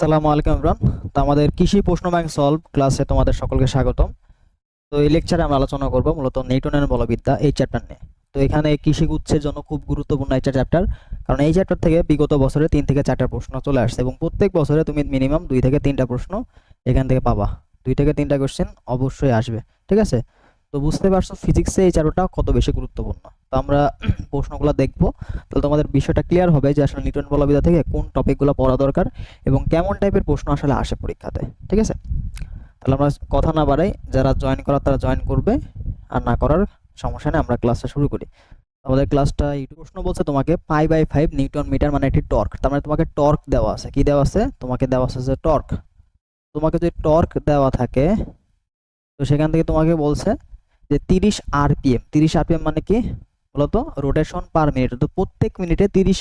সালামু আলাইকুম ইমরান। তো আমাদের কৃষি প্রশ্ন ব্যাংক সলভ ক্লাসে তোমাদের সকলকে স্বাগতম। তো এই লেকচারে আমরা আলোচনা করব মূলত নিউটনের বলবিদ্যা এই চ্যাপ্টার নিয়ে। তো এখানে কৃষি গুচ্ছের জন্য খুব গুরুত্বপূর্ণ একটা চ্যাপ্টার কারণ এই চ্যাপ্টার থেকে বিগত বছরে তিন থেকে চারটা প্রশ্ন চলে আসছে এবং প্রত্যেক বছরে তুমি মিনিমাম দুই থেকে তিনটা প্রশ্ন এখান থেকে পাবা। দুই থেকে তিনটা কোশ্চেন অবশ্যই আসবে, ঠিক আছে? তো বুঝতে পারছ ফিজিক্সে এই চ্যাপ্টারটা কত বেশি গুরুত্বপূর্ণ? তো আমরা প্রশ্নগুলো দেখব। তাহলে তোমাদের বিষয়টা ক্লিয়ার হবে যে আসলে নিউটন বলবিদ্যা থেকে কোন টপিকগুলো পড়া দরকার এবং কেমন টাইপের প্রশ্ন আসলে আসে পরীক্ষাতে, ঠিক আছে? তাহলে আমরা কথা না বাড়াই, যারা জয়েন করার তারা জয়েন করবে, আর না করার সমস্যা নেই, আমরা ক্লাসটা শুরু করি। আমাদের ক্লাসটা ইউটিউব প্রশ্ন বলছে তোমাকে pi by five newton metre মানে একটি টর্ক, তার মানে তোমাকে টর্ক দেওয়া আছে। কি দেওয়া আছে? তোমাকে দেওয়া আছে যে টর্ক। তোমাকে যদি টর্ক দেওয়া থাকে, তো সেখান থেকে তোমাকে বলছে যে তিরিশ আরপিএম তিরিশ আরপিএম মানে কি? বলতো রোটেশন পার মিনিট তো প্রত্যেক মিনিটে তিরিশ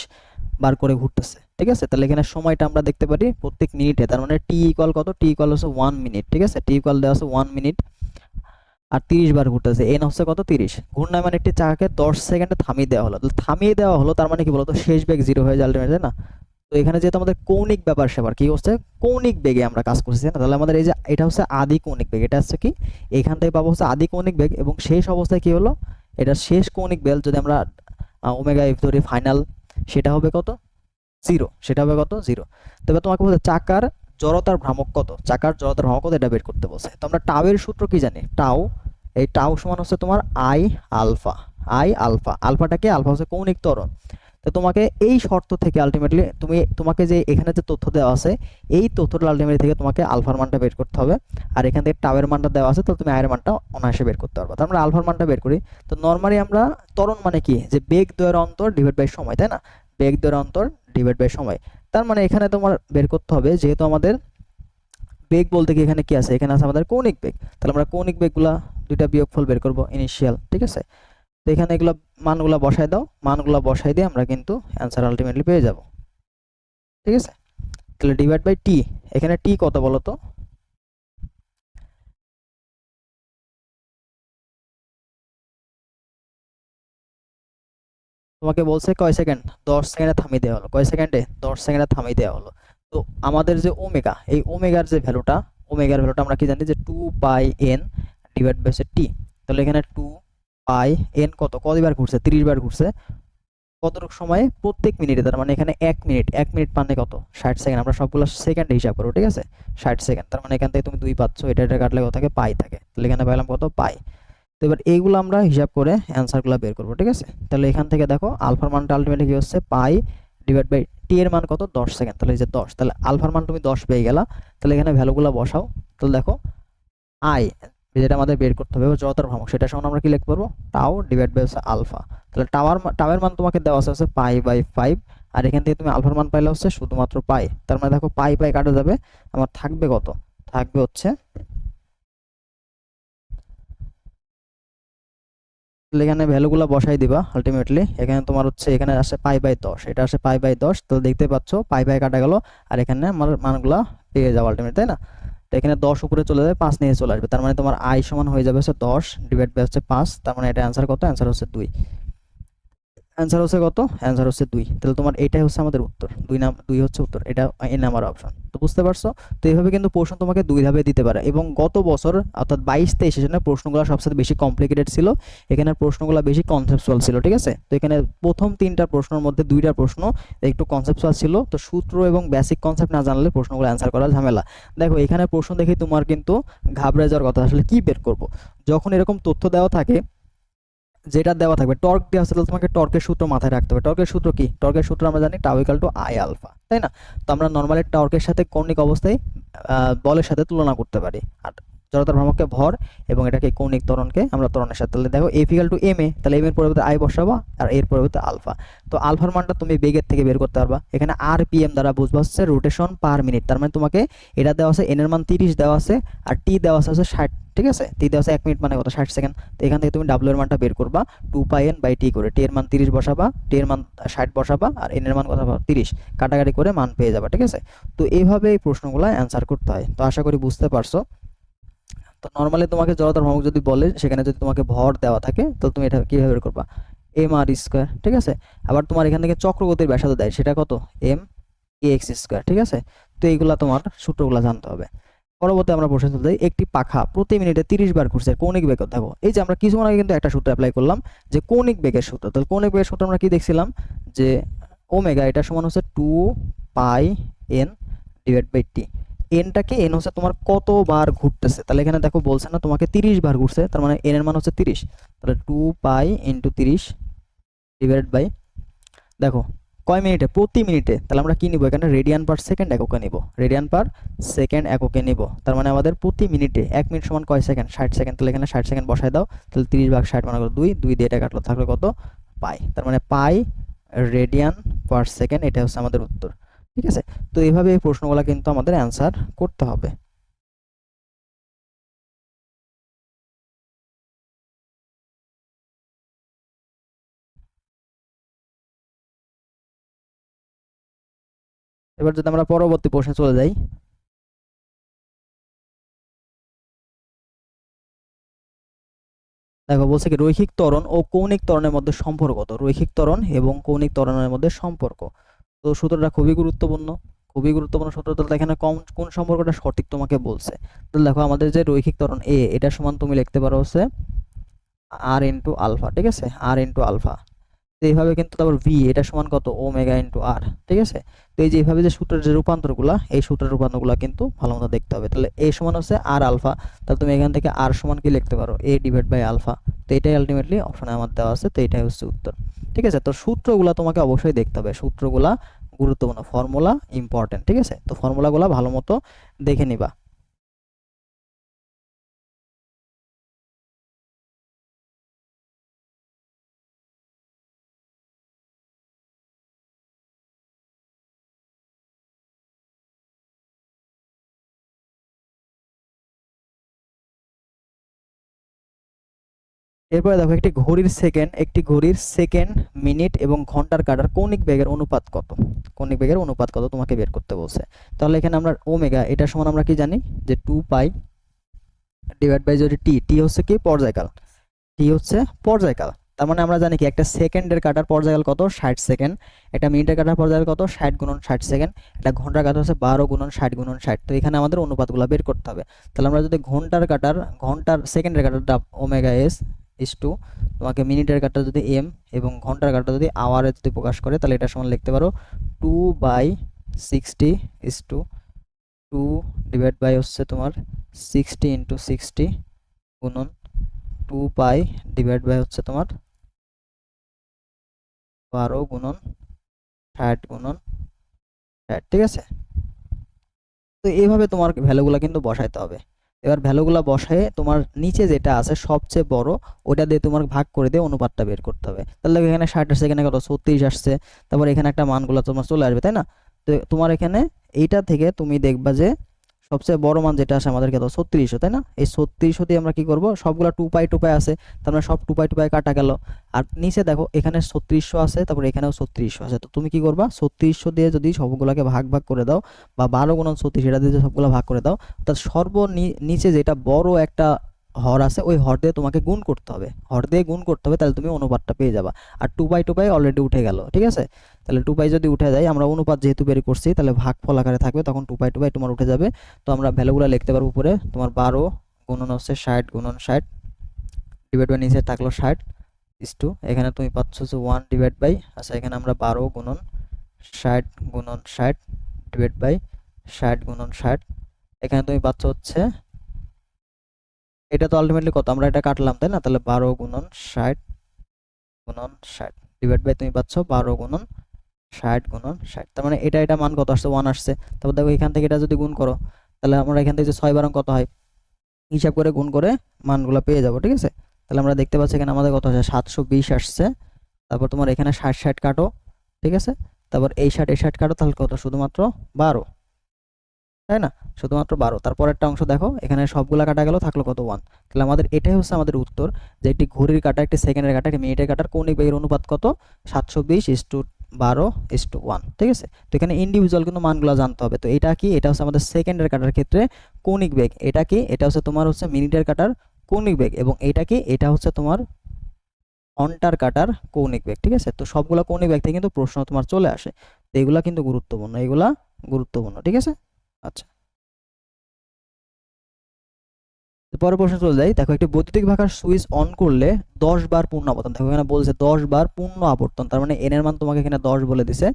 বার করে ঘুরতেছে। ঠিক আছে? তাহলে এখানে সময়টা আমরা দেখতে পারি প্রত্যেক মিনিটে তার মানে টি ইকুয়াল কত? টি ইকুয়াল হচ্ছে ওয়ান মিনিট ঠিক আছে? টি ইকুয়াল দেওয়া আছে ওয়ান মিনিট আর তিরিশ বার ঘুরতেছে। এন হচ্ছে কত? তিরিশ। ঘূর্ণায় মানে একটি চাকাকে দশ সেকেন্ডে থামিয়ে দেওয়া হলো। থামিয়ে দেওয়া হলো, তার মানে কি বলতো? শেষ বেগ জিরো হয়ে যায় আলটিমেট না? তো এখানে যেহেতু আমাদের কৌণিক ব্যাপার সেবার, কি হচ্ছে? কৌণিক বেগে আমরা কাজ করছি না? তাহলে আমাদের এই যে, এটা হচ্ছে আদি কৌণিক বেগ, এটা হচ্ছে কি? এখান থেকে পাবো হচ্ছে আদি কৌণিক বেগ, এবং শেষ অবস্থায় কি হলো? এটা শেষ কৌণিক বেল, যদি আমরা ওমেগা এফ ধরি ফাইনাল সেটা হবে কত? জিরো সেটা হবে কত? জিরো তবে তোমাকে বলছে, চাকার জড়তার ভ্রামক কত? চাকার জড়তার ভ্রামক কত? এটা বের করতে বলছে। তো আমরা টাওয়ের সূত্র কি জানি? টাও এই টাও সমান হচ্ছে তোমার আই আলফা আই আলফা আলফাটাকে, আলফা হচ্ছে কৌণিক ত্বরণ। তো তোমাকে এই শর্ত থেকে আলটিমেটলি তুমি তোমাকে যে এখানে যে তথ্য দেওয়া আছে, এই তথ্যটা আলটিমেটলি থেকে তোমাকে আলফার মানটা বের করতে হবে। আর এখান থেকে টাওয়ের মানটা দেওয়া আছে তো তুমি আয়ের মানটা অনায়াসে বের করতে পারবে। তো আমরা আলফার মানটা বের করি। তো নর্মালি আমরা ত্বরণ মানে কি? যে বেগ দ্বয়ের অন্তর ডিভাইড বাই সময়, তাই না? বেগ দ্বয়ের অন্তর ডিভাইড বাই সময়। তার মানে এখানে তোমার বের করতে হবে, যেহেতু আমাদের বেগ বলতে কি এখানে কি আছে? এখানে আছে আমাদের কৌণিক বেগ। তাহলে আমরা কৌণিক বেগগুলা দুইটা বিয়োগফল বের করব ইনিশিয়াল ঠিক আছে? তো এখানে এগুলো মানগুলো বসায় দাও। মানগুলো বসাই দিয়ে আমরা কিন্তু অ্যান্সার আলটিমেটলি পেয়ে যাব। ঠিক আছে? তাহলে ডিভাইড বাই টি এখানে টি কত বলো তো? তোমাকে বলছে কয় সেকেন্ড দশ সেকেন্ডে থামিয়ে দেওয়া হলো। কয় সেকেন্ডে দশ সেকেন্ডে থামিয়ে দেওয়া হলো। তো আমাদের যে ওমেগা এই ওমেগার যে ভ্যালুটা ওমেগার ভ্যালুটা আমরা কি জানি যে two by N divide by T তাহলে এখানে টু পাই এন কত, কতবার ঘুরছে তিরিশ বার ঘুরছে, কতটুকু সময়ে? প্রত্যেক মিনিটে তার মানে এখানে এক মিনিট এক মিনিট মানে কত? ষাট সেকেন্ড আমরা সবগুলো সেকেন্ডে হিসাব করব, ঠিক আছে? ষাট সেকেন্ড তার মানে এখান থেকে তুমি দুই পাচ্ছ, এটা এটা কাটলে কত থাকে? পাই থাকে। তাহলে এখানে পাইলাম কত? পাই। তো এবার এইগুলো আমরা হিসাব করে অ্যান্সারগুলো বের করব, ঠিক আছে? তাহলে এখান থেকে দেখো, আলফার মানটা আলটিমেটলি কি হচ্ছে? পাই ডিভাইড বাই টি এর মান কত? দশ সেকেন্ড তাহলে যে দশ, তাহলে আলফার মান তুমি দশ পেয়ে গেলা। তাহলে এখানে ভ্যালুগুলো বসাও। তাহলে দেখো আই যেটা আমাদের বের করতে হবে জড়তার ভ্রামক, সেটা সমান আমরা কি লিখতে পারব? টাও ডিভাইড বাই হচ্ছে আলফা তাহলে টাওয়ার টাওয়ার মান তোমাকে দেওয়া আছে হচ্ছে পাই বাই ফাইভ আর এখান থেকে তুমি আলফার মান পাইলে হচ্ছে শুধুমাত্র পাই তার মানে দেখো পাই পাই কাটা যাবে, আমার থাকবে কত? থাকবে হচ্ছে এখানে ভ্যালুগুলো বসাই দিবা আলটিমেটলি এখানে তোমার হচ্ছে, এখানে আসে পাই বাই দশ। এটা আসে পাই বাই দশ তো দেখতে পাচ্ছ পাই বাই কাটা গেল, আর এখানে আমার মানগুলা পেয়ে যাব আলটিমেট তাই না? তো এখানে দশ উপরে চলে যাবে, পাঁচ নিয়ে চলে আসবে। তার মানে তোমার আই সমান হয়ে যাবে হচ্ছে দশ ডিভাইড বাই হচ্ছে পাঁচ, তার মানে এটা অ্যান্সার কত? অ্যান্সার হচ্ছে দুই। অ্যান্সার হচ্ছে কত? অ্যান্সার হচ্ছে দুই। তাহলে তোমার এটাই হচ্ছে আমাদের উত্তর। দুই নাম দুই হচ্ছে উত্তর। এটা এ নাম্বার অপশন তো বুঝতে পারছ? তো এইভাবে কিন্তু প্রশ্ন তোমাকে দুই ধাপে দিতে পারে এবং গত বছর, অর্থাৎ বাইশ তেইশ সেশনে প্রশ্নগুলো সবচেয়ে বেশি কমপ্লিকেটেড ছিল। এখানে প্রশ্নগুলো বেশি কনসেপচুয়াল ছিল, ঠিক আছে? তো এখানে প্রথম তিনটা প্রশ্নের মধ্যে দুইটা প্রশ্ন একটু কনসেপচুয়াল ছিল। তো সূত্র এবং বেসিক কনসেপ্ট না জানলে প্রশ্নগুলো অ্যান্সার করা ঝামেলা। দেখো, এখানে প্রশ্ন দেখে তোমার কিন্তু ঘাবড়ে যাওয়ার কথা। আসলে কি বের করব? যখন এরকম তথ্য দেওয়া থাকে যেটা দেওয়া থাকবে, টর্ক দেওয়া আছে তাহলে তোমাকে টর্কের সূত্র মাথায় রাখতে হবে। টর্কের সূত্র কি? টর্কের সূত্র আমরা জানি tau equal to I alpha তাই না? তো আমরা নর্মালি টর্কের সাথে কৌণিক অবস্থায় বলের সাথে তুলনা করতে পারি। আর জড়তার ভ্রামককে ভর এবং এটাকে কৌণিক ত্বরণকে আমরা ত্বরণের সাথে তাহলে দেখো F equal to M A তাহলে এম এর পরিবর্তে আই বসাবো আর এর পরিবর্তে আলফা তো আলফার মানটা তুমি বেগের থেকে বের করতে পারবা। এখানে আর পি এম দ্বারা বুঝবা হচ্ছে রোটেশন পার মিনিট তার মানে তোমাকে এটা দেওয়া আছে এন এর মান তিরিশ দেওয়া আছে আর টি দেওয়া আছে ষাট। ঠিক আছে? টি দেওয়া এক মিনিট মানে কত ষাট সেকেন্ড। তো এখান থেকে তুমি ডাব্লিউ এর মানটা বের করবা two pi N by T করে। টি এর মান তিরিশ বসাবা টি এর মান ষাট বসাবা, আর এন এর মান কত তিরিশ। কাটাকাটি করে মান পেয়ে যাবা, ঠিক আছে? তো এইভাবে এই প্রশ্নগুলো অ্যান্সার করতে হয়। তো আশা করি বুঝতে পারছ। তো নর্মালি তোমাকে জড়তার ভ্রমক যদি বলে, সেখানে যদি তোমাকে ভর দেওয়া থাকে তো তুমি এটা কীভাবে বের করবা? এম আর স্কোয়ার ঠিক আছে? আবার তোমার এখান থেকে চক্রগতির ব্যাসার্ধ দেয়, সেটা কত? এম এক্স স্কোয়ার ঠিক আছে? তো এইগুলা তোমার সূত্রগুলো জানতে হবে। পরবর্তী আমরা প্রশ্ন তুলতে একটি পাখা প্রতি মিনিটে তিরিশ বার ঘুরছে, কৌণিক বেগ দেখো। এই যে আমরা কিছুক্ষণ আগে কিন্তু একটা সূত্র অ্যাপ্লাই করলাম যে কৌণিক বেগের সূত্র। তাহলে কৌণিক বেগের সূত্র আমরা কি দেখছিলাম? যে ওমেগা এটা সমান হচ্ছে two pi N divide by T. এনটাকে N হচ্ছে তোমার কতবার ঘুরতেছে? তাহলে এখানে দেখো বলছে না, তোমাকে তিরিশ বার ঘুরছে, তার মানে এন এর মান হচ্ছে তিরিশ। তাহলে টু পাই ইন্টু তিরিশ ডিভাইড বাই, দেখো কয় মিনিটে? প্রতি মিনিটে। তাহলে আমরা কি নিব? এখানে রেডিয়ান পার সেকেন্ড এককে নিব। রেডিয়ান পার সেকেন্ড এককে নিব। তার মানে আমাদের প্রতি মিনিটে এক মিনিট সমান কয় সেকেন্ড ষাট সেকেন্ড তাহলে এখানে ষাট সেকেন্ড বসায় দাও। তাহলে তিরিশ ভাগ ষাট মানে দুই। দুই দিয়ে এটা কাটলো। থাকলে কত? পাই। তার মানে পাই রেডিয়ান পার সেকেন্ড এটা হচ্ছে আমাদের উত্তর। ঠিক আছে? তো এইভাবে এই প্রশ্নগুলো কিন্তু আমাদের অ্যান্সার করতে হবে। এবার যদি আমরা পরবর্তী প্রশ্নে চলে যাই। দেখো, বলছে কি, রৈখিক ত্বরণ ও কৌণিক ত্বরণের মধ্যে সম্পর্ক কত রৈখিক ত্বরণ এবং কৌণিক ত্বরণের মধ্যে সম্পর্ক। তো সূত্রটা খুবই গুরুত্বপূর্ণ। খুবই গুরুত্বপূর্ণ সূত্র। তাহলে এখানে কম কোন সম্পর্কটা সঠিক তোমাকে বলছে। তাহলে দেখো, আমাদের যে রৈখিক ত্বরণ, এ, এটা সমান তুমি লিখতে পারো হচ্ছে আর ইন্টু আলফা ঠিক আছে? আর ইন্টু আলফা তো এইভাবে কিন্তু তারপর ভি এটা সমান কত? ও মেগা ইন্টু আর ঠিক আছে? তো এই যে এইভাবে যে সূত্রের যে রূপান্তরগুলো, এই সূত্রের রূপান্তরগুলো কিন্তু ভালো মতো দেখতে হবে। তাহলে এ সমান হচ্ছে আর আলফা তাহলে তুমি এখান থেকে আর সমান কি লিখতে পারো? এ ডিভাইড বাই আলফা তো এটাই আলটিমেটলি অপশনে আমার দেওয়া আছে, তো এটাই হচ্ছে উত্তর, ঠিক আছে? তো সূত্রগুলো তোমাকে অবশ্যই দেখতে হবে। সূত্রগুলা গুরুত্বপূর্ণ ফর্মুলা ইম্পর্টেন্ট ঠিক আছে? তো ফর্মুলাগুলো ভালো মতো দেখে নিবা। এরপরে দেখো, একটি ঘড়ির সেকেন্ড একটি ঘড়ির সেকেন্ড মিনিট এবং ঘণ্টার কাটার কৌণিক বেগের অনুপাত কত? কৌণিক বেগের অনুপাত কত? তোমাকে বের করতে বলছে। তাহলে এখানে আমরা ওমেগা এটা সমান আমরা কি জানি? যে টু পাই ডিভাইড বাই যদি টি টি হচ্ছে কি? পর্যায়কাল। টি হচ্ছে পর্যায়কাল। তার মানে আমরা জানি কি? একটা সেকেন্ডের কাটার পর্যায়কাল কত? ষাট সেকেন্ড একটা মিনিটের কাটার পর্যায়কাল কত? ষাট গুণন ষাট সেকেন্ড একটা ঘণ্টার কাটা হচ্ছে বারো গুণন ষাট গুণন ষাট। তো এখানে আমাদের অনুপাতগুলো বের করতে হবে। তাহলে আমরা যদি ঘণ্টার কাটার, ঘণ্টার সেকেন্ডের কাটারটা ওমেগা এস ইস টু তোমাকে মিনিটের কাটা যদি এম এবং ঘণ্টার কাটা যদি আওয়ারে যদি প্রকাশ করে, তাহলে এটা সমান লিখতে পারো two by sixty is two two divide by হচ্ছে তোমার সিক্সটি ইন্টু সিক্সটি গুণন টু পাই ডিভাইড বাই হচ্ছে তোমার বারো গুণন ষাট গুণন ষাট, ঠিক আছে? তো এইভাবে তোমার ভ্যালুগুলো কিন্তু বসাইতে হবে। এবার ভ্যালুগুলো বসায় তোমার নিচে যেটা আছে সবচেয়ে বড় ওটা দিয়ে তোমার ভাগ করে দিয়ে অনুপাতটা বের করতে হবে। তাহলে এখানে ষাট আসছে, এখানে কত? ছত্রিশ আসছে। তারপর এখানে একটা মানগুলো তোমার চলে আসবে, তাই না? তো তোমার এখানে এইটা থেকে তুমি দেখবা যে সবচেয়ে বড় মান যেটা আসে আমাদের কত ছত্রিশশো তাই না? এই ছত্রিশশো দিয়ে আমরা কি করব? সবগুলা টু পাই টু পাই আছে তার মানে সব টু পাই টু পাই কাটা গেল। আর নিচে দেখো, এখানে ছত্রিশশো আছে, তারপর এখানেও ছত্রিশশো আছে। তো তুমি কি করবা? ছত্রিশশো দিয়ে যদি সবগুলোকে ভাগ ভাগ করে দাও, বা বারো গুণন ছত্রিশ, এটা দিয়ে সবগুলো ভাগ করে দাও তা সর্ব নিচে যেটা বড় একটা হর আছে, ওই হর দিয়ে তোমাকে গুণ করতে হবে। হর দিয়ে গুণ করতে হবে, তাহলে তুমি অনুপাতটা পেয়ে যাবা। আর two by two by already উঠে গেল, ঠিক আছে? তাহলে টু বাই যদি উঠে যায়, আমরা অনুপাত যেহেতু বের করছি, তাহলে ভাগ ফল আকারে থাকবে, তখন টু বাই টু বাই তোমার উঠে যাবে। তো আমরা ভ্যালুগুলো লিখতে পারব উপরে, তোমার বারো গুণন হচ্ছে ষাট, গুণন ষাট ডিভাইড বাই নিচে থাকল ষাট ইস টু এখানে তুমি পাচ্ছ হচ্ছে ওয়ান ডিভাইড বাই আচ্ছা এখানে আমরা বারো গুণন ষাট গুণন ষাট ডিভাইড বাই ষাট, গুণন ষাট, এখানে তুমি পাচ্ছ হচ্ছে এটা তো আলটিমেটলি কত? আমরা এটা কাটলাম, তাই না? তাহলে বারো গুণন ষাট গুণন ষাট ডিভাইড বাই তুমি পাচ্ছ বারো গুণন ষাট গুণন ষাট। তার মানে এটা এটা মান কত আসছে? ওয়ান আসছে। তারপর দেখো এখান থেকে এটা যদি গুণ করো, তাহলে আমরা এখান থেকে যে ছয় বারং কত হয়? হিসাব করে গুণ করে মানগুলো পেয়ে যাব, ঠিক আছে? তাহলে আমরা দেখতে পাচ্ছি এখানে আমাদের কত আসছে সাতশো বিশ আসছে। তারপর তোমার এখানে ষাট ষাট কাটো, ঠিক আছে? তারপর এই ষাট এই ষাট কাটো, তাহলে কত? শুধুমাত্র বারো। তাই না? শুধুমাত্র বারো। তারপর একটা অংশ দেখো, এখানে সবগুলা কাটা গেল, থাকল কত? ওয়ান তাহলে আমাদের এটাই হচ্ছে আমাদের উত্তর, যে একটি ঘড়ির কাটা, একটি সেকেন্ডের কাটা, একটি মিনিটের কাটার কৌণিক বেগের অনুপাত কত? সাতশো বিশ ইস টু বারো ইস টু ওয়ান ঠিক আছে? তো এখানে ইন্ডিভিজুয়াল কিন্তু মানগুলো জানতে হবে। তো এটা কি? এটা হচ্ছে আমাদের সেকেন্ডের কাটার ক্ষেত্রে কৌণিক বেগ। এটা কি? এটা হচ্ছে তোমার হচ্ছে মিনিটের কাটার কৌণিক বেগ এবং এটা কি? এটা হচ্ছে তোমার অন্টার কাটার কৌণিক বেগ, ঠিক আছে? তো সবগুলো কৌণিক বেগ থেকে কিন্তু প্রশ্ন তোমার চলে আসে। তো এগুলা কিন্তু গুরুত্বপূর্ণ, এগুলা গুরুত্বপূর্ণ, ঠিক আছে? আচ্ছা। পরের প্রশ্ন চলে যাই। দেখো, একটি বৈদ্যুতিক ভাগার সুইচ অন করলে দশ বার পূর্ণ আবর্তন। দেখো, এখানে বলছে দশ বার পূর্ণ আবর্তন। তার মানে এন এর মান তোমাকে এখানে দশ বলে দিছে।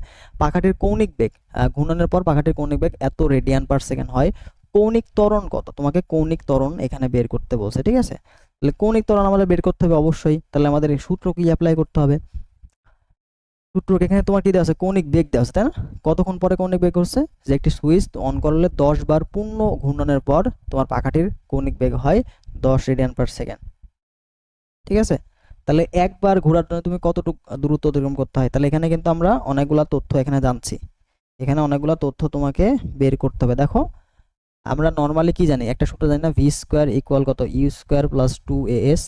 পাখাটির কৌণিক বেগ ঘূর্ণনের পর পাখাটির কৌণিক বেগ এত রেডিয়ান পার সেকেন্ড হয়। কৌণিক ত্বরণ কত? তোমাকে কৌণিক ত্বরণ এখানে বের করতে বলছে, ঠিক আছে? তাহলে কৌণিক ত্বরণ আমাদের বের করতে হবে অবশ্যই। তাহলে আমাদের এই সূত্র কি অ্যাপ্লাই করতে হবে? সূত্র এখানে তোমার কি দেওয়া আছে? কৌণিক বেগ দেওয়া আছে, তাই না? কতক্ষণ পরে কৌণিক বেগ করছে? যে একটি সুইচ অন করলে দশ বার পূর্ণ ঘূর্ণনের পর তোমার পাখাটির কৌণিক বেগ হয় দশ রেডিয়ান পার সেকেন্ড। ঠিক আছে? তাহলে একবার ঘোরার জন্য তুমি কতটুকু দূরত্ব অতিক্রম করতে হয়? তাহলে এখানে কিন্তু আমরা অনেকগুলা তথ্য এখানে জানছি। এখানে অনেকগুলা তথ্য তোমাকে বের করতে হবে। দেখো, আমরা নর্মালি কি জানি? একটা সূত্র জানি না ভি স্কোয়ার ইকুয়াল কত? U square plus two A S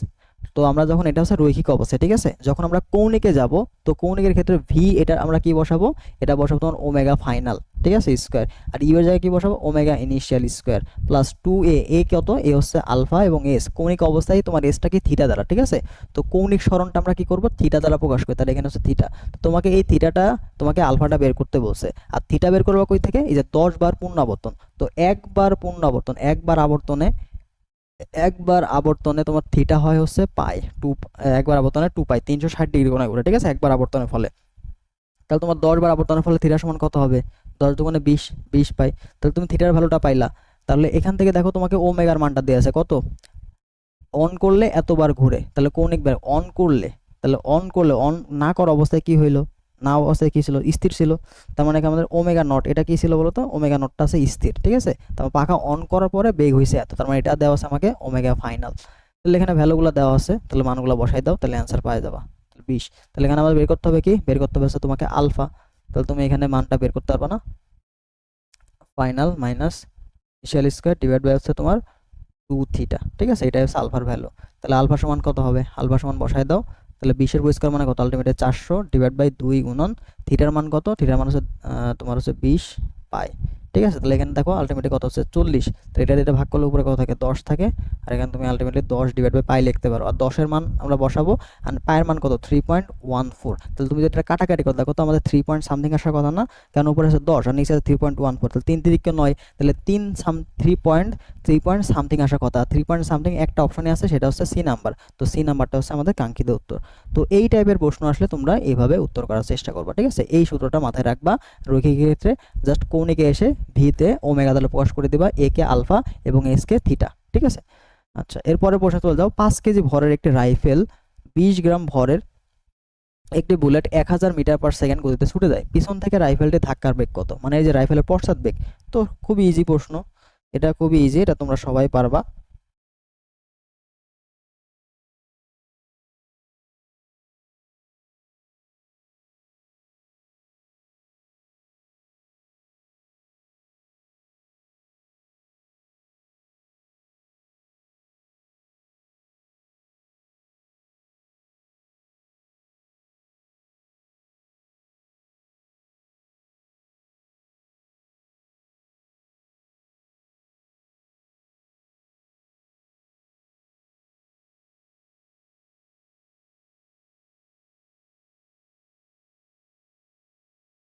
তো আমরা যখন এটা হচ্ছে রৈখিক অবস্থা ঠিক আছে? যখন আমরা কৌণিকে যাব, তো কৌণিকের ক্ষেত্রে ভি এটা আমরা কি বসাবো? এটা বসাবো তোমার ওমেগা ফাইনাল, ঠিক আছে? স্কোয়ার। আর ইউ এর জায়গায় কি বসাবো? Omega initial square plus two A A কত? এ হচ্ছে আলফা এবং এস কৌণিক অবস্থায় তোমার এসটা কি থিটা দ্বারা, ঠিক আছে? তো কৌণিক স্মরণটা আমরা কি করব? থিটা দ্বারা প্রকাশ করি, তাহলে এখানে হচ্ছে থিটা। তোমাকে এই থিটাটা, তোমাকে আলফাটা বের করতে বলছে। আর থিটা বের করব কই থেকে? এই যে দশ বার পূর্ণাবর্তন। তো একবার পূর্ণাবর্তন একবার আবর্তনে একবার আবর্তনে তোমার থিটা হয় হচ্ছে পাই টু একবার আবর্তনে টু পাই তিনশো ষাট ডিগ্রি কোণে ঘুরে, ঠিক আছে? একবার আবর্তনের ফলে। তাহলে তোমার দশ বার আবর্তনের ফলে থিটা সমান কত হবে? দশ দুগুণে বিশ বিশ পাই। তাহলে তুমি থিটার ভ্যালুটা পাইলা। তাহলে এখান থেকে দেখো তোমাকে ও মেগার মানটা দেওয়া আছে, কত? অন করলে এতবার ঘুরে। তাহলে কৌণিক বার অন করলে, তাহলে অন করলে অন না করা অবস্থায় কি হইল? না অবস্থায় কি ছিল? স্থির ছিল। তার মানে কি আমাদের ওমেগা নট এটা কি ছিল বলতো? ওমেগা নটটা আছে স্থির, ঠিক আছে? তারপর পাখা অন করার পরে বেগ হয়েছে এত, তার মানে এটা দেওয়া আছে আমাকে ওমেগা ফাইনাল তাহলে এখানে ভ্যালুগুলো দেওয়া আছে, তাহলে মানগুলো বসাই দাও, তাহলে অ্যান্সার পাই যাবা। বিশ। তাহলে এখানে আমাদের বের করতে হবে কি? বের করতে হবে তোমাকে আলফা তাহলে তুমি এখানে মানটা বের করতে পারবে না। Final minus initial square divide by হচ্ছে তোমার টু থিটা ঠিক আছে? এটাই হচ্ছে আলফার ভ্যালু তাহলে আলফা সমান কত হবে? আলফা সমান বসাই দাও। তাহলে বিশের পরিষ্কার মানে কত? আলটিমেটে চারশো ডিভাইড বাই দুই গুণন থিটার মান কত? থিটার মান হচ্ছে তোমার হচ্ছে বিশ পাই। ঠিক আছে? তাহলে এখানে দেখো আলটিমেটলি কত হচ্ছে? চল্লিশ। তো এটা এটা ভাগ করলে উপরে কত থাকে? দশ থাকে। আর এখানে তুমি আলটিমেটলি দশ ডিভাইড বাই পাই লিখতে পারো। আর দশের মান আমরা বসাবো। আর পায়ের মান কত? থ্রি পয়েন্ট ওয়ান ফোর তাহলে তুমি যদি এটা কাটাকাটি করো, দেখো তো আমাদের থ্রি পয়েন্ট সামথিং আসার কথা না? কারণ উপরে আছে দশ আর নিচে আছে থ্রি পয়েন্ট ওয়ান ফোর তাহলে তিন তিরিকে নয়। তাহলে তিন some three point three point something আসার কথা। থ্রি পয়েন্ট সামথিং একটা অপশনে আছে, সেটা হচ্ছে সি নাম্বার তো সি নাম্বারটা হচ্ছে আমাদের কাঙ্ক্ষিত উত্তর। তো এই টাইপের প্রশ্ন আসলে তোমরা এইভাবে উত্তর করার চেষ্টা করবা, ঠিক আছে? এই সূত্রটা মাথায় রাখবা। রৈখিক ক্ষেত্রে জাস্ট কৌণিকে এসে ভিতে ওমেগা দ্বারা প্রকাশ করে দেবা এ কে আলফা এবং এস কে থিটা, ঠিক আছে? আচ্ছা এরপরে প্রশ্ন চলে যাও পাঁচ কেজি ভরের একটি রাইফেল, বিশ গ্রাম ভরের একটি বুলেট এক হাজার মিটার পার সেকেন্ড গতিতে ছুটে যায়। পিছন থেকে রাইফেলটি ধাক্কার বেগ কত? মানে এই যে রাইফেলের পশ্চাৎ বেগ। তো খুবই ইজি প্রশ্ন। এটা খুবই ইজি এটা তোমরা সবাই পারবা।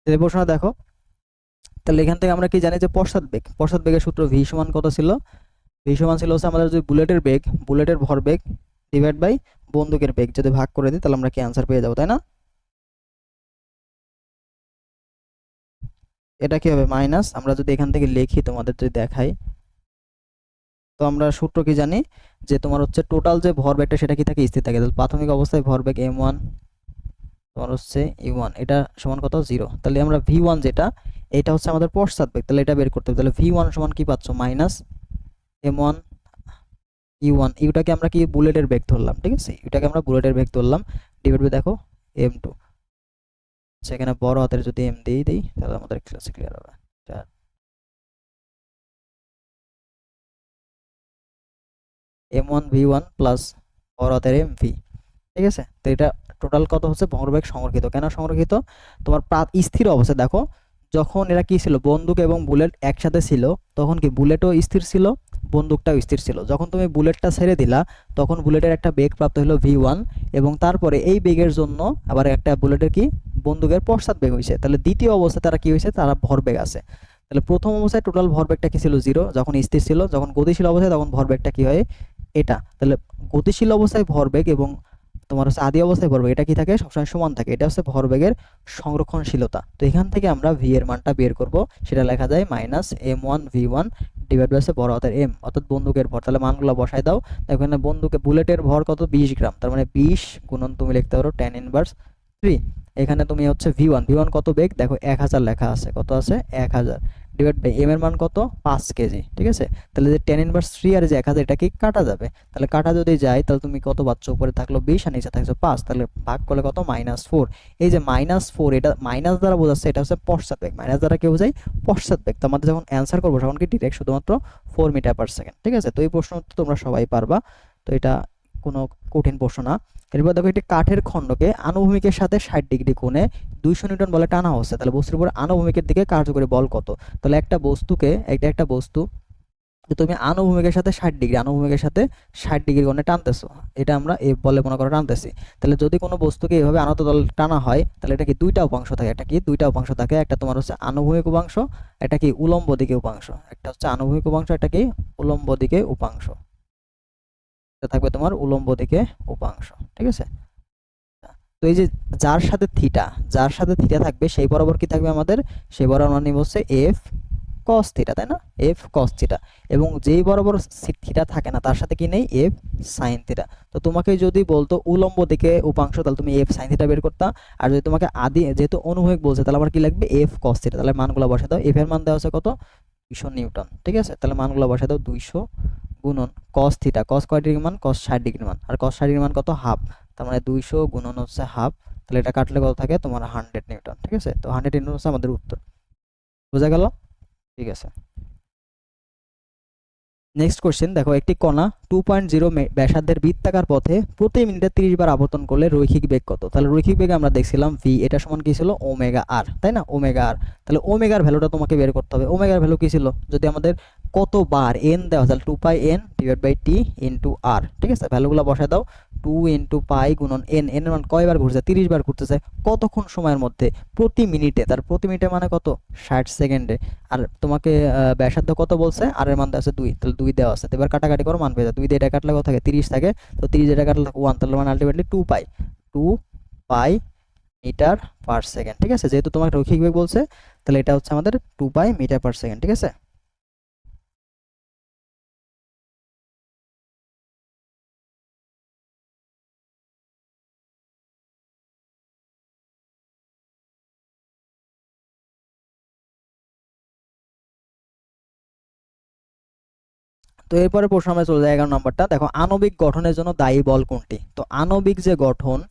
এই প্রশ্নটা দেখো। তাহলে এখান থেকে আমরা কি জানি যে পশ্চাৎ বেগ, পশ্চাৎ বেগের সূত্র ভি সমান কত ছিল? ভি সমান ছিল হচ্ছে আমাদের যদি বুলেটের বেগ, বুলেটের ভরবেগ ডিভাইড বাই বন্দুকের বেগ। যদি ভাগ করে দিই, তাহলে আমরা কি অ্যান্সার পেয়ে যাব, তাই না? এটা কি হবে? মাইনাস আমরা যদি এখান থেকে লিখি, তোমাদের যদি দেখাই। তো আমরা সূত্র কি জানি? যে তোমার হচ্ছে টোটাল যে ভরবেগটা সেটা কি থাকে? স্থির থাকে। প্রাথমিক অবস্থায় ভরবেগ এম ওয়ান তোমার হচ্ছে ই ওয়ান এটা সমান কত? জিরো তাহলে আমরা ভি ওয়ান যেটা, এটা হচ্ছে আমাদের পশ্চাৎ বেগ। তাহলে এটা বের করতে হবে। তাহলে ভি ওয়ান সমান কি পাচ্ছ? Minus M one E one ইউটাকে আমরা কি? বুলেটের বেগ ধরলাম, ঠিক আছে? ইউটাকে আমরা বুলেটের বেগ ধরলাম। ডিভাইড দেখো এম টু সেখানে বড় হাতের যদি এম দিয়ে দিই, তাহলে আমাদের ক্লাস ক্লিয়ার হবে। M one V one plus বড় হাতের এম ভি ঠিক আছে? তো এটা টোটাল কত হচ্ছে? ভরবেগ সংরক্ষিত। কেন সংরক্ষিত? তোমার স্থির অবস্থা দেখো। যখন এরা কি ছিল? বন্দুক এবং বুলেট একসাথে ছিল, তখন কি বুলেটও স্থির ছিল? বন্দুকটাও স্থির ছিল। যখন তুমি বুলেটটা ছেড়ে দিলা, তখন বুলেটের একটা বেগ প্রাপ্ত হলো ভি ওয়ান এবং তারপরে এই বেগের জন্য আবার একটা বুলেটের কি? বন্দুকের পশ্চাৎ বেগ হয়েছে। তাহলে দ্বিতীয় অবস্থায় তারা কি হয়েছে? তারা ভরবেগ আছে। তাহলে প্রথম অবস্থায় টোটাল ভরবেগটা কি ছিল? জিরো যখন স্থির ছিল, যখন গতিশীল অবস্থায়, তখন ভরবেগটা কি হয়? এটা। তাহলে গতিশীল অবস্থায় ভরবেগ এবং তোমার হচ্ছে আদি অবস্থায় ভরবেগ এটা কি থাকে? সবসময় সমান থাকে, এটা হচ্ছে ভরবেগের সংরক্ষণশীলতা। তো এখান থেকে আমরা ভি এর মানটা বের করব, সেটা লেখা যায় minus M one V one divide by বড় হাতের এম অর্থাৎ বন্দুকের ভর। তাহলে মানগুলো বসাই দাও এখানে বন্দুকে বুলেটের ভর কত? বিশ গ্রাম, তার মানে বিশ গুণন তুমি লিখতে পারো টেন ইনভার্স থ্রি এখানে তুমি হচ্ছে ভি ওয়ান ভি ওয়ান কত বেগ? দেখো এক হাজার লেখা আছে, কত আছে? এক হাজার। ডিভাইড বাই এম এর মান কত? পাঁচ কেজি ঠিক আছে? তাহলে যে টেন ইনভার্স থ্রি আর যে এক হাজার, এটা কি কাটা যাবে? তাহলে কাটা যদি যায়, তাহলে তুমি কত পাচ্ছ? উপরে থাকল বিশ আর নিচে থাকছো পাঁচ, তাহলে ভাগ করলে কত? মাইনাস ফোর এই যে মাইনাস ফোর এটা মাইনাস দ্বারা বোঝাচ্ছে, এটা হচ্ছে পশ্চাৎ বেগ। মাইনাস দ্বারা কি বোঝায়? পশ্চাৎ বেগ। তো আমাদের যখন অ্যান্সার করব, তখন কি ডিরেক্ট শুধুমাত্র ফোর মিটার পার সেকেন্ড ঠিক আছে? তো এই প্রশ্ন তোমরা সবাই পারবা। তো এটা কোনো কঠিন প্রশ্ন না। এরপর দেখো একটি কাঠের খণ্ডকে আনুভূমিকের সাথে ষাট ডিগ্রি কোণে দুইশো নিউটন বলে টানা হচ্ছে তাহলে বস্তুর উপর আনুভূমিকের দিকে কার্যকরী বল কত? তাহলে একটা বস্তুকে একটা একটা বস্তু তুমি আনুভূমিকের সাথে ষাট ডিগ্রি, আনুভূমিকের সাথে ষাট ডিগ্রি কোণে টানতেছো, এটা আমরা এ বলে মনে করে টানতেছি। তাহলে যদি কোনো বস্তুকে এভাবে আনত দল টানা হয়, তাহলে এটা কি দুইটা উপাংশ থাকে? একটা কি দুইটা উপাংশ থাকে? একটা তোমার হচ্ছে আনুভূমিক উপাংশ এটা কি উলম্ব দিকে উপাংশ। একটা হচ্ছে আনুভূমিক উপাংশ, একটা কি উলম্ব দিকে উপাংশ। এটা থাকবে তোমার উলম্ব দিকে উপাংশ, ঠিক আছে? তো এই যে যার সাথে থিটা যার সাথে থিটা থাকবে, সেই বরাবর কি থাকবে আমাদের? সেই বরাবর আমরা নিব হচ্ছে এফ কস থিটা তাই না? এফ কস থিটা এবং যেই বরাবর থিটা থাকে না, তার সাথে কি নেই? এফ সাইন থিটা তো তোমাকে যদি বলতো উলম্ব দিকে উপাংশ, তাহলে তুমি এফ সাইন থিটা বের করতা। আর যদি তোমাকে আদি, যেহেতু অনুভূমিক বলছে, তাহলে আবার কি লাগবে? এফ কস থিটা তাহলে মানগুলো বসে দাও। এফ এর মান দেওয়া আছে কত? দুইশো নিউটন, ঠিক আছে? তাহলে মানগুলো বসে দাও দুইশো গুণন কস থিটা কস কয় ডিগ্রি মান কস ষাট ডিগ্রি মান। আর কস ষাট ডিগ্রি মান কত? হাফ তার মানে দুইশো গুণন হচ্ছে হাফ তাহলে এটা কাটলে কত থাকে? তোমার হান্ড্রেড নিউটন, ঠিক আছে? তো হান্ড্রেড নিউটন হচ্ছে আমাদের উত্তর। বোঝা গেল? ঠিক আছে। নেক্সট কোশ্চেন দেখো, একটি কণা টু পয়েন্ট জিরো ব্যাসার্ধের বৃত্তাকার পথে প্রতি মিনিটে তিরিশ বার আবর্তন করলে রৈখিক বেগ কত? তাহলে রৈখিক বেগ আমরা দেখছিলাম ভি এটা সমান কি ছিল? ওমেগা আর তাই না? ওমেগা আর তাহলে ওমেগার ভ্যালুটা তোমাকে বের করতে হবে। ওমেগার ভ্যালু কী ছিল? যদি আমাদের কত বার এন দেওয়া তাহলে two pi N divide by T into R ঠিক আছে? ভ্যালুগুলো বসায় দাও। টু ইন্টু পাই গুণন এন এন মান কয়বার ঘুরছে? তিরিশ বার ঘুরতেছে। কতক্ষণ সময়ের মধ্যে? প্রতি মিনিটে। তার প্রতি মিনিটে মানে কত? ষাট সেকেন্ডে। আর তোমাকে ব্যাসার্ধ কত বলছে? আর এর মান দেওয়া আছে দুই। তাহলে দুই দেওয়া আছে। এবার কাটাকাটি করো, মান পেয়ে যায় দুই দিয়ে এটা কাটলে কত থাকে? তিরিশ থাকে। তো তিরিশ এটা কাটলে ওয়ান তাহলে মানে ultimately two pi two pi meter per second ঠিক আছে? যেহেতু তোমাকে রৈখিক বলছে, তাহলে এটা হচ্ছে আমাদের two pi meter per second ঠিক আছে? তো এরপরে প্রশ্ন আমরা চলে যাই এগারো নম্বরটা। দেখো, আণবিক গঠনের জন্য দায়ী বল কোনটি? তো আণবিক যে গঠন,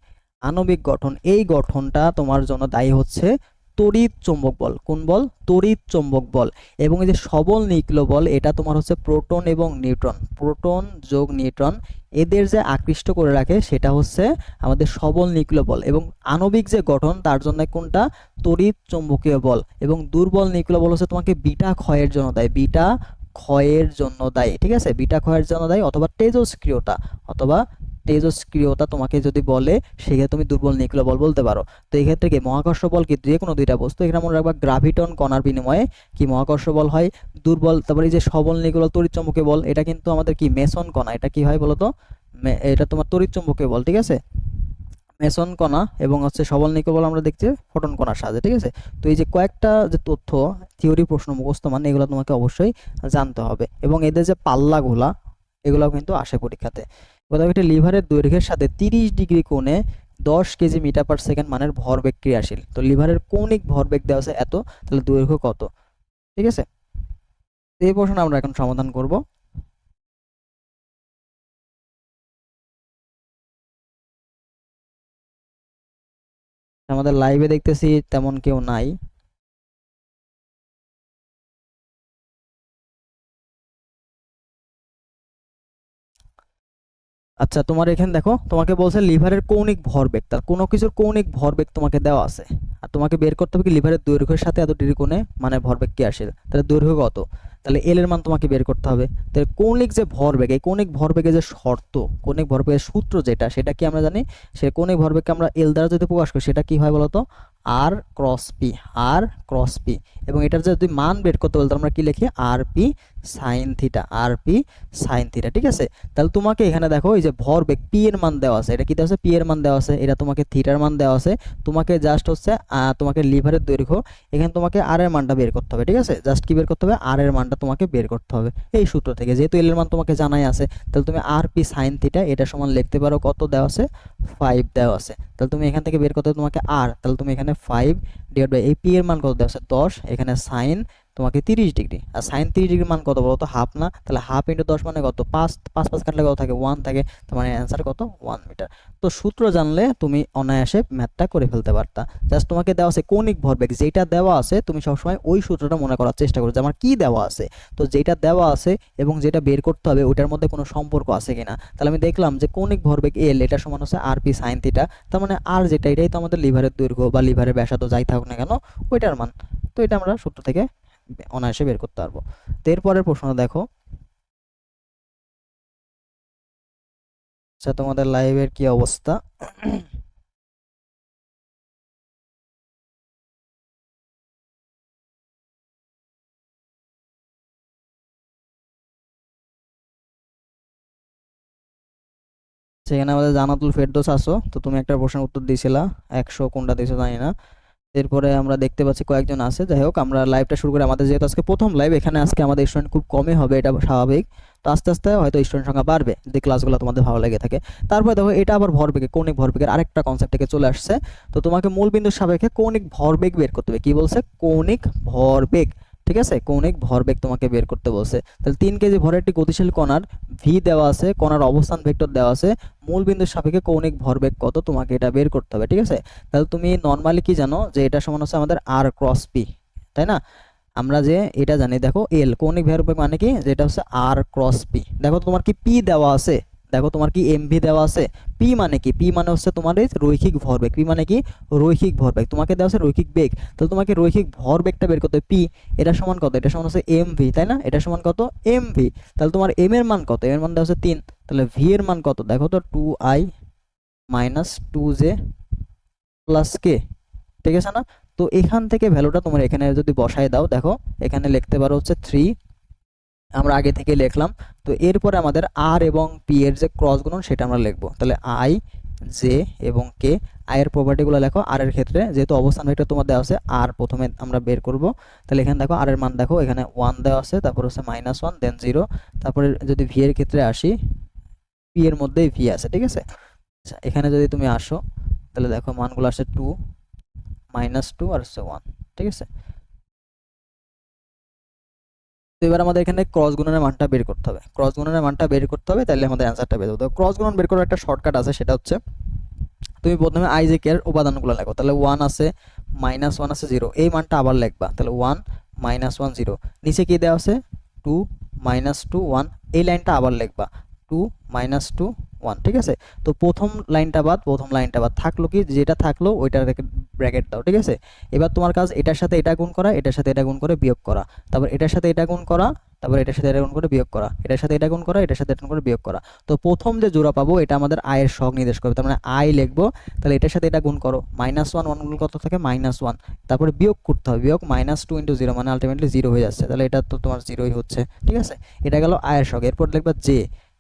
আণবিক গঠন, এই গঠনটা তোমার জন্য দায়ী হচ্ছে তড়িৎ চৌম্বক বল। কোন বল? তড়িৎ চৌম্বক বল। এবং এই যে সবল নিউক্লিয় বল, এটা তোমার হচ্ছে প্রোটন এবং নিউট্রন। প্রোটন যোগ নিউট্রন, এদের যে আকৃষ্ট করে রাখে, সেটা হচ্ছে আমাদের সবল নিউক্লিয় বল। এবং আণবিক যে গঠন, তার জন্য কোনটা? তড়িৎ চৌম্বকীয় বল। এবং দুর্বল নিউক্লিয় বল হচ্ছে তোমাকে বিটা ক্ষয়ের জন্য দেয়। বিটা ক্ষয়ের জন্য দায়ী, ঠিক আছে? বিটা ক্ষয়ের জন্য দায়ী অথবা তেজস্ক্রিয়তা অথবা তেজস্ক্রিয়তা তোমাকে যদি বলে, সেক্ষেত্রে তুমি দুর্বল নিউক্লিয় বল বলতে পারো। তো এই ক্ষেত্রে কি? মহাকর্ষ বল কি? যে কোনো দুইটা বস্তু। এখানে মনে রাখবা, গ্রাভিটন কণার বিনিময়ে কি মহাকর্ষ বল হয়? দুর্বল, তারপরে যে সবল নিউক্লিয় তড়িৎচুম্বকীয় বল, এটা কিন্তু আমাদের কি? মেসন কণা। এটা কি হয় বলতো? এটা তোমার তড়িৎচুম্বকীয় বল, ঠিক আছে? মেসন কণা এবং হচ্ছে সবল নিকোবল আমরা দেখছি ফোটন কণার সাহায্যে, ঠিক আছে? তো এই যে কয়েকটা যে তথ্য, থিওরি প্রশ্ন মুখস্থ মানে এগুলো তোমাকে অবশ্যই জানতে হবে এবং এদের যে পাল্লাগুলা এগুলো কিন্তু আসে পরীক্ষাতে। কোথাও একটি লিভারের দৈর্ঘ্যের সাথে তিরিশ ডিগ্রি কোণে দশ কেজি মিটার পার সেকেন্ড মানের ভরবেগ ক্রিয়াশীল। তো লিভারের কৌণিক ভরবেগ দেওয়া আছে এত, তাহলে দৈর্ঘ্য কত? ঠিক আছে? এই প্রশ্ন আমরা এখন সমাধান করব। আমাদের লাইভে দেখতেছি তেমন কেউ নাই। আচ্ছা তোমার এখানে দেখো, তোমাকে বলছে লিভারের কৌণিক ভরবেগ। তার কোনো কিছুর কৌণিক ভরবেগ তোমাকে দেওয়া আছে। আর তোমাকে বের করতে হবে কি, লিভারের দৈর্ঘ্যের সাথে এত ডিগ্রি কোণে মানে ভরবেগ কি আসে? তাহলে দৈর্ঘ্য কত? তাহলে এল এর মান তোমাকে বের করতে হবে। তাহলে কৌণিক যে ভরবেগ এই কৌণিক ভরবেগের যে শর্ত, কৌণিক ভরবেগের সূত্র যেটা, সেটা কি আমরা জানি? সে কৌণিক ভরবেগকে আমরা এল দ্বারা যদি প্রকাশ করি, সেটা কি হয় বলতো? R cross P R cross P এবং এটার যদি মান বের করতে বলতো, আমরা কি লিখি? R P sine theta R P sine theta ঠিক আছে? তাহলে তোমাকে এখানে দেখো, এই যে ভরবেগ পি এর মান দেওয়া আছে, এটা কি দেওয়া আছে? পি এর মান দেওয়া আছে, এটা তোমাকে থিটার মান দেওয়া আছে। তোমাকে জাস্ট হচ্ছে তোমাকে লিভারের দৈর্ঘ্য, এখানে তোমাকে আর এর মানটা বের করতে হবে, ঠিক আছে? জাস্ট কি বের করতে হবে? আর এর মানটা তোমাকে বের করতে হবে। এই সূত্র থেকে যেহেতু এল এর মান তোমাকে জানাই আছে, তাহলে তুমি আর পি সাইন থিটা এটা সমান লিখতে পারো কত দেওয়া আছে? ফাইভ দেওয়া আছে। তাহলে তুমি এখান থেকে বের করতে তোমাকে আর তাহলে তুমি এখানে ফাইভ ডিভাইড বাই এই পি এর মান কত দেওয়া আছে? দশ, এখানে সাইন তোমাকে তিরিশ ডিগ্রি। আর সাইন তিরিশ ডিগ্রির মান কত বলো তো হাফ না? তাহলে হাফ ইন্টু দশ মানে কত? পাঁচ পাঁচ পাঁচ কাটলে কত থাকে? ওয়ান থাকে। তার মানে অ্যান্সার কত? ওয়ান মিটার তো সূত্র জানলে তুমি অনায়াসে ম্যাথটা করে ফেলতে পারতা। জাস্ট তোমাকে দেওয়া আছে কৌণিক ভরবেগ। যেটা দেওয়া আছে, তুমি সবসময় ওই সূত্রটা মনে করার চেষ্টা করো যে আমার কী দেওয়া আছে। তো যেটা দেওয়া আছে এবং যেটা বের করতে হবে, ওইটার মধ্যে কোনো সম্পর্ক আছে কিনা? তাহলে আমি দেখলাম যে কৌণিক ভরবেগ এল এটা সমান হচ্ছে আর পি সাইন থিটা তার মানে আর যেটা, এটাই তো আমাদের লিভারের দৈর্ঘ্য বা লিভারের ব্যাসার্ধ যাই থাকুক না কেন, ওইটার মান। তো এটা আমরা সূত্র থেকে অনায়াসে বের করতে পারব। তো এরপরের প্রশ্নটা দেখো। আচ্ছা তোমাদের লাইভের কি অবস্থা? সেখানে আমাদের জানাতুল ফেরদৌস আসো তো তুমি একটা প্রশ্নের উত্তর দিয়েছিলা। একশো কোনটা দিয়েছ জানি না। এরপরে আমরা দেখতে পাচ্ছি কয়েকজন আছে। যাই হোক, আমরা লাইভটা শুরু করে। আমাদের যেহেতু আজকে প্রথম লাইভ এখানে আজকে আমাদের স্টুডেন্ট খুব কমই হবে, এটা স্বাভাবিক। তো আস্তে আস্তে হয়তো স্টুডেন্ট সংখ্যা বাড়বে, যদি ক্লাসগুলো তোমাদের ভালো লেগে থাকে। তারপরে দেখো, এটা আবার ভরবেগে, কৌণিক ভরবেগের আরেকটা কনসেপ্ট থেকে চলে আসছে। তো তোমাকে মূল বিন্দুর সাপেক্ষে কৌণিক ভরবেগ বের করতে হবে। কী বলছে? কৌণিক ভরবেগ। ঠিক আছে? কৌণিক ভরবেগ তোমাকে বের করতে বলছে। তাহলে তিন কেজি ভরের একটি গতিশীল কণার ভি দেওয়া আছে, কণার অবস্থান ভেক্টর দেওয়া আছে। মূল বিন্দুর সাপেক্ষে কৌণিক ভরবেগ কত? তোমাকে এটা বের করতে হবে, ঠিক আছে? তাহলে তুমি নর্মালি কি জানো? যে এটা সমান হচ্ছে আমাদের আর ক্রস পি তাই না? আমরা যে এটা জানি, দেখো এল কৌণিক ভরবেগ মানে কি? যেটা হচ্ছে আর ক্রস পি দেখো তোমার কি পি দেওয়া আছে? দেখো তোমার কি এমভি দেওয়া আছে? পি মানে কি? পি মানে হচ্ছে তোমার এই রৈখিক ভরবেগ পি মানে কি? রৈখিক ভরবেগ তোমাকে দেওয়া আছে রৈখিক বেগ। তাহলে তোমাকে রৈখিক ভরবেগটা বের করতে পি এটা সমান কত? এটা সমান হচ্ছে এমভি তাই না? এটা সমান কত? এমভি তাহলে তোমার এম এর মান কত? এম এর মান দেওয়া আছে তিন। তাহলে ভি এর মান কত? দেখো তো two I minus two J plus K ঠিক আছে না? তো এখান থেকে ভ্যালুটা তোমার এখানে যদি বসায় দাও, দেখো, এখানে লিখতে পারো হচ্ছে থ্রি আমরা আগে থেকে লিখলাম। তো এরপরে আমাদের আর এবং পি এর যে ক্রস গুণন সেটা আমরা লিখব। তাহলে আই জে এবং কে আই আয়ের প্রপার্টিগুলো লেখো আর এর ক্ষেত্রে। যেহেতু অবস্থান ভেক্টর তোমার দেওয়া আছে আর প্রথমে আমরা বের করব। তাহলে এখানে দেখো আর এর মান দেখো, এখানে ওয়ান দেওয়া আছে, তারপর হচ্ছে মাইনাস ওয়ান দেন জিরো তারপরে যদি ভি এর ক্ষেত্রে আসি পি এর মধ্যেই ভি আছে, ঠিক আছে? আচ্ছা এখানে যদি তুমি আসো, তাহলে দেখো মানগুলো আসছে টু মাইনাস টু আর হচ্ছে ওয়ান ঠিক আছে? এবার আমাদের এখানে ক্রস গুণনের মানটা বের করতে হবে। ক্রস গুণনের মানটা বের করতে হবে, তাহলে আমাদের অ্যান্সারটা বের হবে। ক্রস গুণন বের করার একটা শর্টকাট আছে, সেটা হচ্ছে তুমি প্রথমে আই জে কের উপাদানগুলো লেখো, তাহলে ওয়ান আছে মাইনাস ওয়ান আছে জিরো এই মানটা আবার লেখবা, তাহলে ওয়ান মাইনাস ওয়ান জিরো নিচে কি দেওয়া আছে? টু মাইনাস টু ওয়ান এই লাইনটা আবার লেখবা টু মাইনাস টু ওয়ান ঠিক আছে? তো প্রথম লাইনটা বাদ, প্রথম লাইনটা বাদ। থাকল কি? যেটা থাকল ওইটা ব্র্যাকেট দাও, ঠিক আছে? এবার তোমার কাজ এটার সাথে এটা গুণ করা, এটার সাথে এটা গুণ করে বিয়োগ করা। তারপর এটার সাথে এটা গুণ করা, তারপর এটার সাথে এটা গুণ করে বিয়োগ করা। এটার সাথে এটা গুণ করা, এটার সাথে এটা গুণ করে বিয়োগ করা। তো প্রথম যে জোড়া পাবো, এটা আমাদের আয়ের শখ নির্দেশ করবে। তার মানে আই লিখব, তাহলে এটার সাথে এটা গুণ করো। মাইনাস ওয়ান ওয়ান গুণ কত থাকে? মাইনাস ওয়ান তারপরে বিয়োগ করতে হবে, বিয়োগ মাইনাস টু ইন্টু জিরো মানে আলটিমেটলি জিরো হয়ে যাচ্ছে। তাহলে এটা তো তোমার জিরোই হচ্ছে, ঠিক আছে? এটা গেল আয়ের শখ এরপর লিখবা জে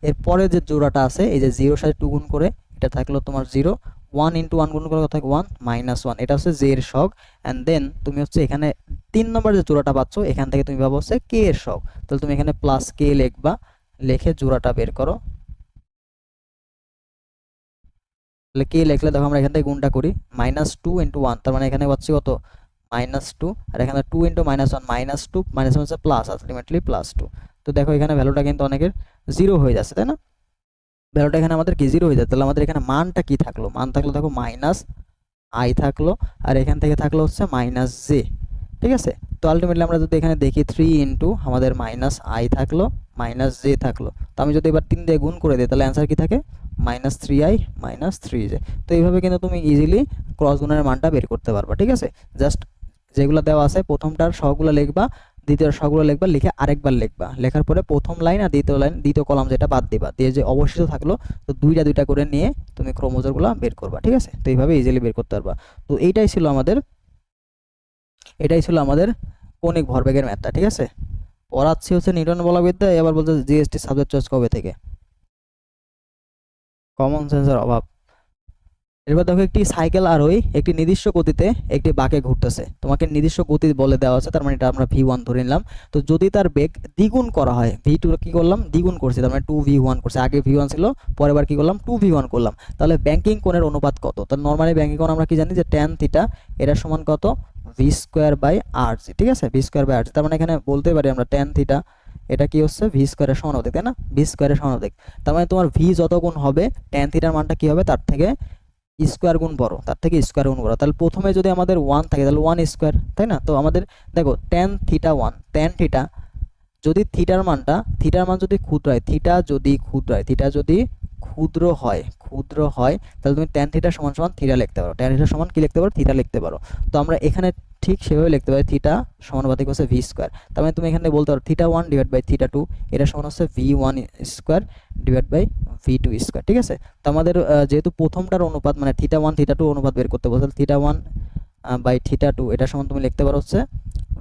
এরপরে যে জোড়াটা আছে, এই যে জিরোর সাথে টু গুণ করে, এটা থাকল তোমার জিরো ওয়ান ইন্টু ওয়ান গুণ করে থাকে? ওয়ান মাইনাস ওয়ান এটা হচ্ছে জে এর শখ অ্যান্ড দেন তুমি হচ্ছে এখানে তিন নম্বর যে জোড়াটা পাচ্ছ, এখান থেকে তুমি পাবো হচ্ছে কে এর শখ তাহলে তুমি এখানে প্লাস কে লিখবা, লিখে জোড়াটা বের করো। তাহলে কে লিখলে দেখো আমরা এখান থেকে গুণটা করি মাইনাস টু ইন্টু ওয়ান তার মানে এখানে পাচ্ছি কত? মাইনাস টু আর এখানে two into minus one minus two minus one হচ্ছে প্লাস আলটিমেটলি প্লাস টু তো দেখো এখানে ভ্যালুটা কিন্তু অনেকের জিরো হয়ে যাচ্ছে, তাই না? ভ্যালুটা এখানে আমাদের কি জিরো হয়ে যাচ্ছে? তাহলে আমাদের এখানে মানটা কি থাকল? মান থাকল দেখো মাইনাস আই থাকল, আর এখান থেকে থাকল হচ্ছে মাইনাস জে ঠিক আছে? তো আলটিমেটলি আমরা যদি এখানে দেখি থ্রি ইন্টু আমাদের মাইনাস আই থাকল মাইনাস জে থাকল, তো আমি যদি এবার তিন দিয়ে গুণ করে দিই, তাহলে অ্যান্সার কি থাকে? Minus three I minus three J তো এইভাবে কিন্তু তুমি ইজিলি ক্রস গুণের মানটা বের করতে পারবা, ঠিক আছে? জাস্ট যেগুলো দেওয়া আছে, প্রথমটার সহগুলো লিখবা দ্বিতীয় সবগুলো লিখবা, লিখে আরেকবার লিখবা। লেখার পরে প্রথম লাইন আর দ্বিতীয় লাইন, দ্বিতীয় কলাম যেটা বাদ দিবা। দিয়ে যে অবশিষ্ট থাকল, তো দুইটা দুইটা করে নিয়ে তুমি ক্রোমোজোরগুলো বের করবা, ঠিক আছে? তো এইভাবে ইজিলি বের করতে পারবা। তো এইটাই ছিল আমাদের, এটাই ছিল আমাদের কৌণিক ভরবেগের ম্যাথটা, ঠিক আছে? পড়াচ্ছি হচ্ছে নিউটন বলবিদ্যা, এবার বলতে জিএসটি সাবজেক্ট চয়েস কবে থেকে? কমন সেন্সের অভাব। এরপর দেখো একটি সাইকেল আরোহী একটি নির্দিষ্ট গতিতে একটি বাঁকে ঘুরতেছে। তোমাকে নির্দিষ্ট গতি বলে দেওয়া আছে, তার মানে এটা আমরা ভি ওয়ান ধরে নিলাম। তো যদি তার বেগ দ্বিগুণ করা হয় ভি টু কি করলাম? দ্বিগুণ করছি, তার মানে টু ভি ওয়ান করছে। আগে ভি ওয়ান ছিল, পরের বার কি করলাম? টু ভি ওয়ান করলাম। তাহলে ব্যাঙ্কিং কোণের অনুপাত কত? তাহলে নর্মালি ব্যাঙ্কিং কোণ আমরা কি জানি যে ট্যান থিটা এটা সমান কত? ভি স্কোয়ার বাই আর ঠিক আছে? ভি স্কোয়ার বাই আর তার মানে এখানে বলতে পারি আমরা ট্যান থিটা এটা কি হচ্ছে? ভি স্কোয়ারের সমানুপাতিক, তাই না? ভি স্কোয়ারের সমানুপাতিক। তার মানে তোমার ভি যত গুণ হবে ট্যান থিটার মানটা কি হবে? তার থেকে স্কোয়ার গুণ বড়, তার থেকে স্কোয়ার গুণ বড়। তাহলে প্রথমে যদি আমাদের ওয়ান থাকে, তাহলে ওয়ান স্কোয়ার তাই না? তো আমাদের, দেখো tan theta one tan theta যদি থিটার মানটা থিটার মান যদি ক্ষুদ্র হয় থিটা যদি ক্ষুদ্র হয় থিটা যদি ক্ষুদ্র হয় ক্ষুদ্র হয়, তাহলে তুমি ট্যান থিটা সমান সমান থিটা লিখতে পারো। ট্যান থিটা সমান কি লিখতে পারো? থিটা লিখতে পারো। তো আমরা এখানে ঠিক সেভাবে লিখতে পারি থিটা সমানুপাতিক হচ্ছে ভি স্কোয়ার তার মানে তুমি এখানে বলতে পারো theta one divide by theta two এটা সমান হচ্ছে V one square divide by V two square ঠিক আছে? তো আমাদের যেহেতু প্রথমটার অনুপাত মানে থিটা ওয়ান থিটা টু অনুপাত বের করতে বলছে theta one by theta two এটা সমান তুমি লিখতে পারো হচ্ছে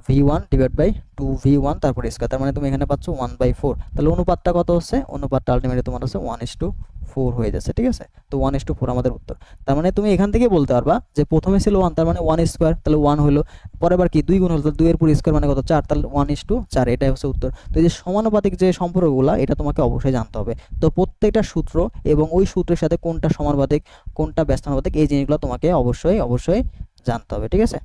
V one divide by two V one তারপরে স্কোয়ার তার মানে তুমি এখানে পাচ্ছ ওয়ান বাই ফোর তাহলে অনুপাতটা কত হচ্ছে? অনুপাতটা আলটিমেটলি তোমার হচ্ছে ওয়ান ইস টু ফোর হয়ে যাচ্ছে, ঠিক আছে? তো ওয়ান ইস টু ফোর আমাদের উত্তর। তার মানে তুমি এখান থেকে বলতে পারবা যে প্রথমে ছিল ওয়ান তার মানে ওয়ান স্কোয়ার তাহলে ওয়ান হলো। পরের বার কি? দুই গুণ হলো দুইয়ের পুরো স্কোয়ার মানে কত? চার। তাহলে ওয়ান ইস টু চার, এটাই হচ্ছে উত্তর। তো এই যে সমানুপাতিক যে সম্পর্কগুলো, এটা তোমাকে অবশ্যই জানতে হবে। তো প্রত্যেকটা সূত্র এবং ওই সূত্রের সাথে কোনটা সমানুপাতিক, কোনটা ব্যস্তানুপাতিক এই জিনিসগুলো তোমাকে অবশ্যই অবশ্যই জানতে হবে, ঠিক আছে?